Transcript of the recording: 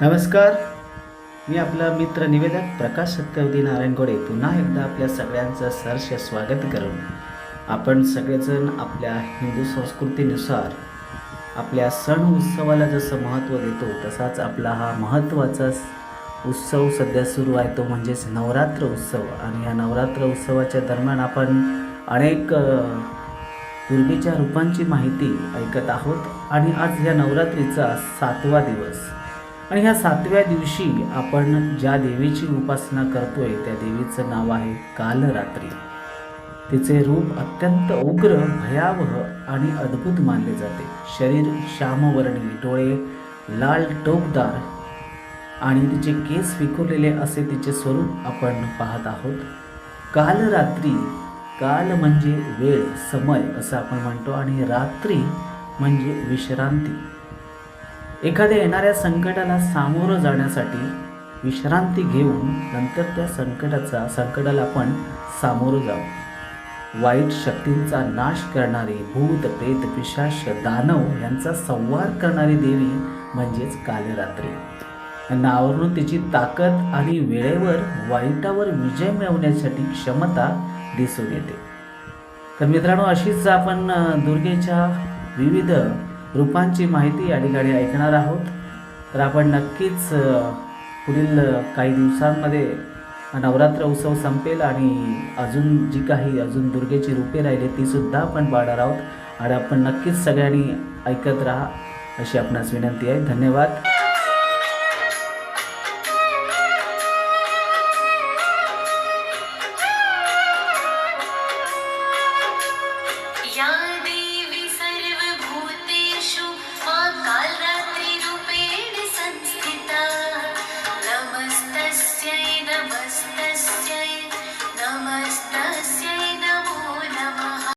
नमस्कार. मी आपला मित्र निवेदक प्रकाश सत्यवती नारायण गोडे. पुन्हा एकदा आपल्या सगळ्यांचं सहर्ष स्वागत करून आपण सगळेजण आपल्या हिंदू संस्कृतीनुसार आपल्या सण उत्सवाला जसं महत्त्व देतो तसाच आपला हा महत्त्वाचा उत्सव सध्या सुरू आहे. तो म्हणजेच नवरात्र उत्सव. आणि या नवरात्र उत्सवाच्या दरम्यान आपण अनेक दुर्गेच्या रूपांची माहिती ऐकत आहोत. आणि आज या नवरात्रीचा सातवा दिवस. आणि ह्या सातव्या दिवशी आपण ज्या देवीची उपासना करतोय त्या देवीचं नाव आहे कालरात्री. तिचे रूप अत्यंत उग्र भयावह आणि अद्भुत मानले जाते. शरीर श्यामवर्णी डोळे लाल टोकदार आणि तिचे केस विखुरलेले असे तिचे स्वरूप आपण पाहत आहोत. कालरात्री काल म्हणजे वेळ समय असं आपण म्हणतो. आणि रात्री म्हणजे विश्रांती. एखाद्या येणाऱ्या संकटाला सामोरं जाण्यासाठी विश्रांती घेऊन नंतर त्या संकटाचा संकटाला आपण सामोरं जाऊ वाईट शक्तींचा नाश करणारी भूत प्रेत पिशाश दानव यांचा संवार करणारी देवी म्हणजेच कालरात्री. या तिची ताकद आणि वेळेवर वाईटावर विजय मिळवण्यासाठी क्षमता दिसून येते. तर मित्रांनो अशीच आपण दुर्गेच्या विविध रूपांची माहिती या ठिकाणी ऐकणार आहोत. तर आपण नक्कीच पुढील काही दिवसांमध्ये नवरात्र उत्सव संपेल आणि अजून जी काही अजून दुर्गेची रूपे राहिली तीसुद्धा आपण पाहणार आहोत. आणि आपण नक्कीच सगळ्यांनी ऐकत राहा अशी आपणास विनंती आहे. धन्यवाद. Yeah.